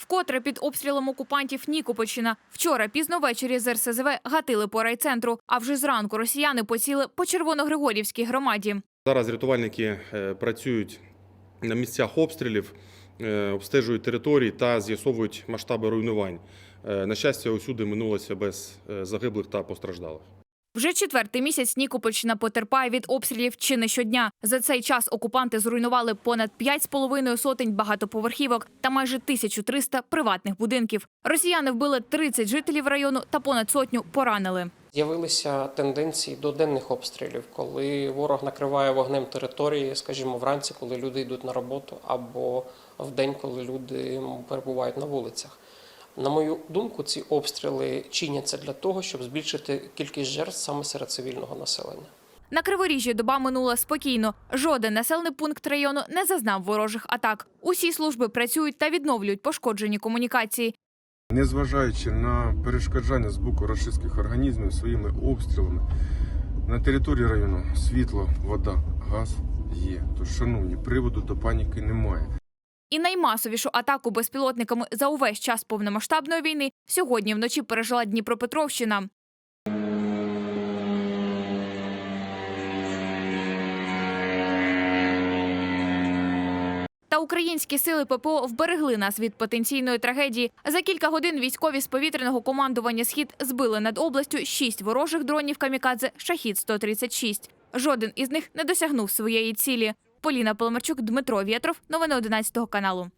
Вкотре під обстрілом окупантів Нікопольщина. Вчора пізно ввечері з РСЗВ гатили по райцентру, а вже зранку росіяни поціли по Червоногригорівській громаді. Зараз рятувальники е, працюють на місцях обстрілів, е, обстежують території та з'ясовують масштаби руйнувань. Е, На щастя, усюди минулося без загиблих та постраждалих. Вже четвертий місяць Нікопольщина потерпає від обстрілів чи не щодня. За цей час окупанти зруйнували понад 5,5 сотень багатоповерхівок та майже 1300 приватних будинків. Росіяни вбили 30 жителів району та понад сотню поранили. З'явилися тенденції до денних обстрілів, коли ворог накриває вогнем території, скажімо, вранці, коли люди йдуть на роботу, або в день, коли люди перебувають на вулицях. На мою думку, ці обстріли чиняться для того, щоб збільшити кількість жертв саме серед цивільного населення. На Криворіжжі доба минула спокійно. Жоден населений пункт району не зазнав ворожих атак. Усі служби працюють та відновлюють пошкоджені комунікації. Незважаючи на перешкоджання з боку рашистських організмів своїми обстрілами, на території району світло, вода, газ є. Тож, шановні, приводу до паніки немає. І наймасовішу атаку безпілотниками за увесь час повномасштабної війни сьогодні вночі пережила Дніпропетровщина. Та українські сили ППО вберегли нас від потенційної трагедії. За кілька годин військові з повітряного командування Схід збили над областю шість ворожих дронів камікадзе Шахід 136 Жоден із них не досягнув своєї цілі. Поліна Поломарчук, Дмитро Вєтров. Новини 11 каналу.